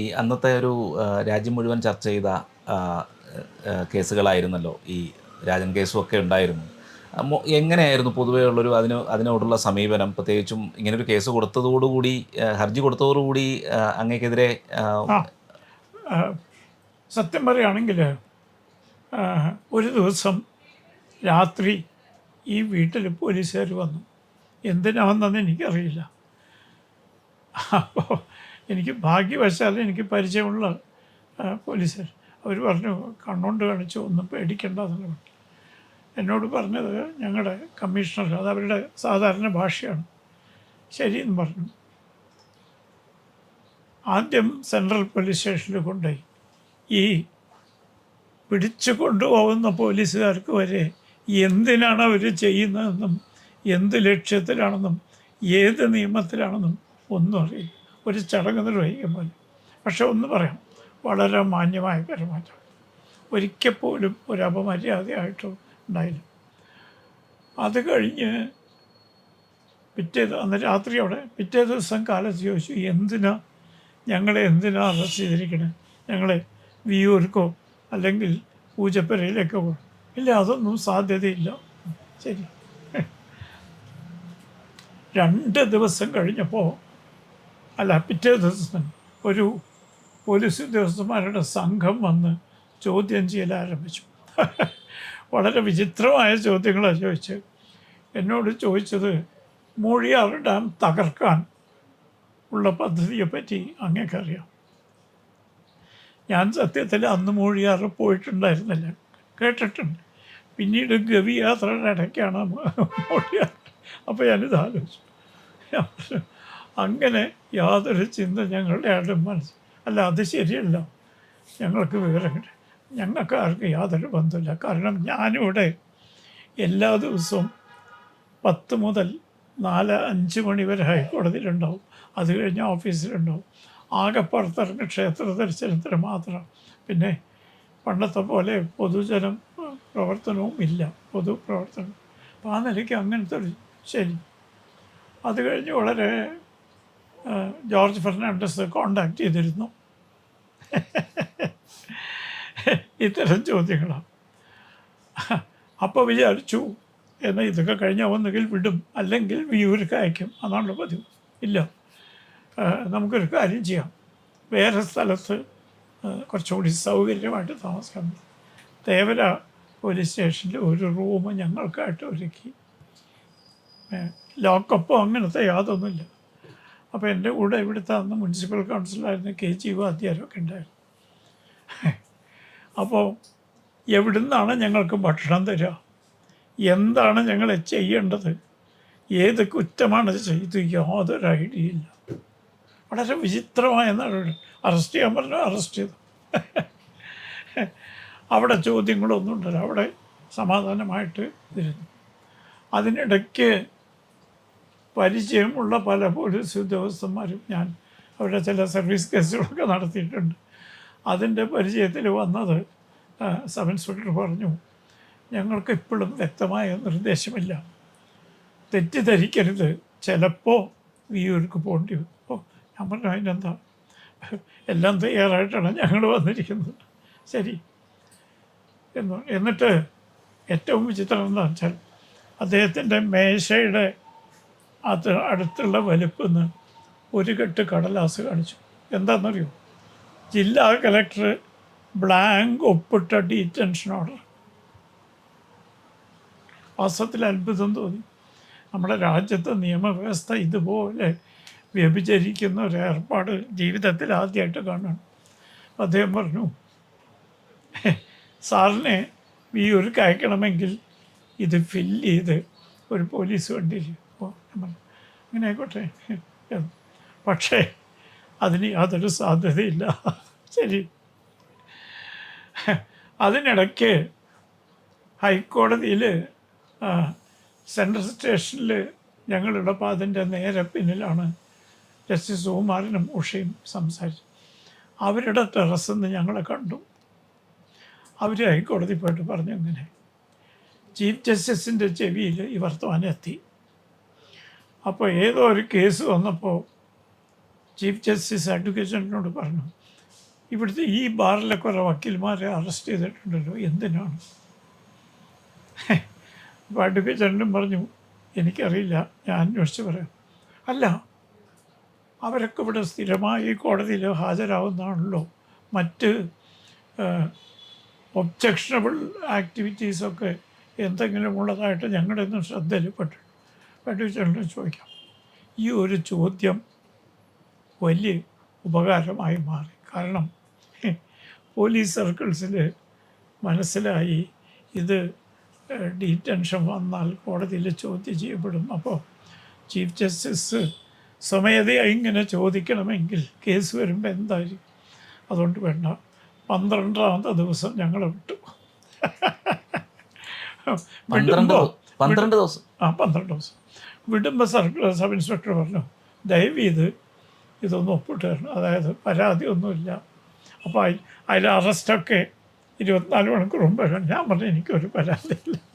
ഈ അന്നത്തെ ഒരു രാജ്യം മുഴുവൻ ചർച്ച ചെയ്ത കേസുകളായിരുന്നല്ലോ ഈ രാജൻ കേസും ഒക്കെ ഉണ്ടായിരുന്നു. എങ്ങനെയായിരുന്നു പൊതുവേ ഉള്ളൊരു അതിന് അതിനോടുള്ള സമീപനം? പ്രത്യേകിച്ചും ഇങ്ങനൊരു കേസ് കൊടുത്തതോടുകൂടി ഹർജി കൊടുത്തതോടുകൂടി അങ്ങേക്കെതിരെ സത്യം പറയുകയാണെങ്കിൽ ഒരു ദിവസം രാത്രി ഈ വീട്ടിൽ പോലീസുകാർ വന്നു. എന്തിനാ വന്നെന്ന് എനിക്കറിയില്ല. അപ്പോൾ എനിക്ക് ഭാഗ്യവശാൽ എനിക്ക് പരിചയമുള്ള പോലീസുകാർ. അവർ പറഞ്ഞു കണ്ണുകൊണ്ട് കാണിച്ചു ഒന്നും പേടിക്കേണ്ട എന്നുള്ള എന്നോട് പറഞ്ഞത് ഞങ്ങളുടെ കമ്മീഷണർ അത് അവരുടെ സാധാരണ ഭാഷയാണ്. ശരിയെന്ന് പറഞ്ഞു. ആദ്യം സെൻട്രൽ പോലീസ് സ്റ്റേഷനിൽ കൊണ്ടുപോയി. ഈ പിടിച്ചു കൊണ്ടുപോകുന്ന പോലീസുകാർക്ക് വരെ എന്തിനാണ് അവർ ചെയ്യുന്നതെന്നും എന്ത് ലക്ഷ്യത്തിലാണെന്നും ഏത് നിയമത്തിലാണെന്നും ഒന്നും അറിയില്ല. ഒരു ചടങ്ങ് നിർവഹിക്കുമ്പോൾ. പക്ഷെ ഒന്ന് പറയാം വളരെ മാന്യമായ പെരുമാറ്റം. ഒരിക്കൽ പോലും ഒരു അപമര്യാദയായിട്ടോ ഉണ്ടായില്ല. അത് കഴിഞ്ഞ് പിറ്റേ അന്ന് രാത്രിയോടെ പിറ്റേ ദിവസം കാലത്ത് ചോദിച്ചു എന്തിനാ? ഞങ്ങളെ എന്തിനാ അറസ്റ്റ് ചെയ്തിരിക്കണേ? ഞങ്ങളെ വിയൂർക്കോ അല്ലെങ്കിൽ പൂജപ്പുരയിലേക്കോ ഇല്ല അതൊന്നും സാധ്യതയില്ല. ശരി. രണ്ട് ദിവസം കഴിഞ്ഞപ്പോൾ അല്ല പിറ്റേ ദിവസം ഒരു പോലീസ് ഉദ്യോഗസ്ഥന്മാരുടെ സംഘം വന്ന് ചോദ്യം ചെയ്യൽ ആരംഭിച്ചു. വളരെ വിചിത്രമായ ചോദ്യങ്ങളാണ് ചോദിച്ചത്. എന്നോട് ചോദിച്ചത് മൂഴിയാർ ഡാം തകർക്കാൻ ഉള്ള പദ്ധതിയെപ്പറ്റി അങ്ങേക്കറിയാം ഞാൻ സത്യത്തിൽ അന്ന് മൂഴിയാർ പോയിട്ടുണ്ടായിരുന്നില്ല. കേട്ടിട്ടുണ്ട്. പിന്നീട് ഗവി യാത്രയുടെ ഇടയ്ക്കാണ് മൂഴിയാർ. അപ്പോൾ ഞാനിത് ആലോചിച്ചു അങ്ങനെ യാതൊരു ചിന്ത ഞങ്ങളുടെ ആരുടെ മനസ്സ് അല്ല അത് ശരിയല്ല. ഞങ്ങൾക്ക് വിവരം ഞങ്ങൾക്ക് ആർക്കും യാതൊരു ബന്ധമില്ല കാരണം ഞാനിവിടെ എല്ലാ ദിവസവും പത്ത് മുതൽ നാല് അഞ്ച് മണി വരെ ഹൈക്കോടതിയിലുണ്ടാവും അത് കഴിഞ്ഞ് ഓഫീസിലുണ്ടാവും. ആകെ പുറത്തിറങ്ങി ക്ഷേത്ര ദർശനത്തിന് മാത്രം. പിന്നെ പണ്ടത്തെ പോലെ പൊതുജനം പ്രവർത്തനവും ഇല്ല. പൊതുപ്രവർത്തനം. അപ്പോൾ ആ നിലയ്ക്ക് അങ്ങനത്തെ ഒരു ശരി അത് കഴിഞ്ഞ് വളരെ ജോർജ് ഫെർണാണ്ടസ് കോണ്ടാക്ട് ചെയ്തിരുന്നു. ഇത്തരം ചോദ്യങ്ങളാണ്. അപ്പോൾ വിചാരിച്ചു എന്നാൽ ഇതൊക്കെ കഴിഞ്ഞാൽ ഒന്നുകിൽ വിടും അല്ലെങ്കിൽ വിയൂർക്ക് അയക്കും അതാണ് പതിവ്. ഇല്ല. നമുക്കൊരു കാര്യം ചെയ്യാം. വേറെ സ്ഥലത്ത് കുറച്ചുകൂടി സൗകര്യമായിട്ട് താമസിക്കാം. തേവര പോലീസ് സ്റ്റേഷനിൽ ഒരു റൂം ഞങ്ങൾക്കായിട്ട് ഒരുക്കി. ലോക്കപ്പോ അങ്ങനത്തെ യാതൊന്നുമില്ല. അപ്പോൾ എന്റെ കൂടെ ഇവിടുത്തെ അന്ന് മുനിസിപ്പൽ കൗൺസിലായിരുന്ന കെ ജി വാദ്യാരൊക്കെ ഉണ്ടായിരുന്നു. അപ്പോൾ എവിടുന്നാണ് ഞങ്ങൾക്ക് ഭക്ഷണം തരിക എന്താണ് ഞങ്ങൾ ചെയ്യേണ്ടത്? ഏത് കുറ്റമാണ് ചെയ്ത് യാതൊരു ഐഡിയ ഇല്ല. വളരെ വിചിത്രമായ നടപടി. അറസ്റ്റ് ചെയ്യാൻ പറഞ്ഞു അറസ്റ്റ് ചെയ്തു. അവിടെ ചോദ്യങ്ങളൊന്നും ഉണ്ടല്ലോ അവിടെ സമാധാനമായിട്ട് ഇരുന്നു. അതിനിടയ്ക്ക് പരിചയമുള്ള പല പോലീസ് ഉദ്യോഗസ്ഥന്മാരും ഞാൻ അവരുടെ ചില സർവീസ് കേസുകളൊക്കെ നടത്തിയിട്ടുണ്ട്. അതിന്റെ പരിചയത്തിൽ വന്നത് സബ് ഇൻസ്പെക്ടർ പറഞ്ഞു ഞങ്ങൾക്ക് ഇപ്പോഴും വ്യക്തമായ നിർദ്ദേശമില്ല. തെറ്റിദ്ധരിക്കരുത്. ചിലപ്പോൾ വിയൂർക്ക് പോകേണ്ടി വരും. അപ്പോൾ ഞാൻ പറഞ്ഞു അതിനെന്താ? എല്ലാം തയ്യാറായിട്ടാണ് ഞങ്ങൾ വന്നിരിക്കുന്നത്. ശരി. എന്ന് എന്നിട്ട് ഏറ്റവും വിചിത്രം എന്താ വെച്ചാൽ അദ്ദേഹത്തിന്റെ മേശയുടെ അത് അടുത്തുള്ള വലിപ്പന്ന് ഒരു കെട്ട് കടലാസ് കാണിച്ചു. എന്താണെന്നറിയോ ജില്ലാ കലക്ടർ ബ്ലാങ്ക് ഒപ്പിട്ട ഡീറ്റൻഷൻ ഓർഡർ. വാസ്തവത്തിൽ അത്ഭുതം തോന്നി. നമ്മുടെ രാജ്യത്തെ നിയമവ്യവസ്ഥ ഇതുപോലെ വ്യഭിചരിക്കുന്ന ഒരു ഏർപ്പാട് ജീവിതത്തിൽ ആദ്യമായിട്ട് കാണണം. അദ്ദേഹം പറഞ്ഞു സാറിനെ ഈ ഒരു അയക്കണമെങ്കിൽ ഇത് ഫില്ല് ചെയ്ത് ഒരു പോലീസ് വണ്ടിയിൽ അങ്ങനെ ആയിക്കോട്ടെ. പക്ഷേ അതിന് യാതൊരു സാധ്യതയില്ല. ശരി. അതിനിടയ്ക്ക് ഹൈക്കോടതിയിൽ സെൻട്രൽ സ്റ്റേഷനിൽ ഞങ്ങളുടെ അതിന്റെ നേരെ പിന്നിലാണ് ജസ്റ്റിസ് സുകുമാരനും ഉഷയും സംസാരിച്ചു അവരുടെ ടെറസിൽ നിന്ന് ഞങ്ങളെ കണ്ടു. അവർ ഹൈക്കോടതി പോയിട്ട് പറഞ്ഞു അങ്ങനെ ചീഫ് ജസ്റ്റിസിന്റെ ചെവിയിൽ ഈ വർത്തമാനം എത്തി. അപ്പോൾ ഏതോ ഒരു കേസ് വന്നപ്പോൾ ചീഫ് ജസ്റ്റിസ് അഡ്വക്കേറ്റിനോട് പറഞ്ഞു ഇവിടുത്തെ ഈ ബാറിലെ കുറേ വക്കീൽമാരെ അറസ്റ്റ് ചെയ്തിട്ടുണ്ടല്ലോ എന്തിനാണ്? അപ്പോൾ അഡ്വക്കേറ്റ് പറഞ്ഞു എനിക്കറിയില്ല ഞാൻ അന്വേഷിച്ച് പറയാം. അല്ല അവരൊക്കെ ഇവിടെ സ്ഥിരമായി കോടതിയിൽ ഹാജരാകുന്നതാണല്ലോ മറ്റ് ഒബ്ജക്ഷണബിൾ ആക്ടിവിറ്റീസൊക്കെ എന്തെങ്കിലും ഉള്ളതായിട്ട് ഞങ്ങളുടെ ഒന്നും ശ്രദ്ധയിൽപ്പെട്ടു അഡ്വക്കേറ്റ് ചോദിക്കാം. ഈ ഒരു ചോദ്യം വലിയ ഉപകാരമായി മാറി. കാരണം പോലീസ് സർക്കിൾസിൽ മനസ്സിലായി ഇത് ഡീറ്റൻഷൻ വന്നാൽ കോടതിയിൽ ചോദ്യം ചെയ്യപ്പെടും. അപ്പോൾ ചീഫ് ജസ്റ്റിസ് സ്വമേധയാ ഇങ്ങനെ ചോദിക്കണമെങ്കിൽ കേസ് വരുമ്പോൾ എന്തായിരിക്കും? അതുകൊണ്ട് വേണ്ട. പന്ത്രണ്ടാമത്തെ ദിവസം ഞങ്ങൾ വിട്ടു. പന്ത്രണ്ടോ പന്ത്രണ്ട് ദിവസം. ആ പന്ത്രണ്ട് ദിവസം. വിടുമ്പോൾ സർക്കിൾ സബ് ഇൻസ്പെക്ടർ പറഞ്ഞു ദയവ് ചെയ്ത് ഇതൊന്നും ഒപ്പിട്ട് തരണം അതായത് പരാതി ഒന്നുമില്ല. അപ്പോൾ അതിൽ അറസ്റ്റൊക്കെ ഇരുപത്തിനാല് മണിക്കൂർ മുമ്പ്. ഞാൻ പറഞ്ഞു എനിക്കൊരു പരാതിയില്ല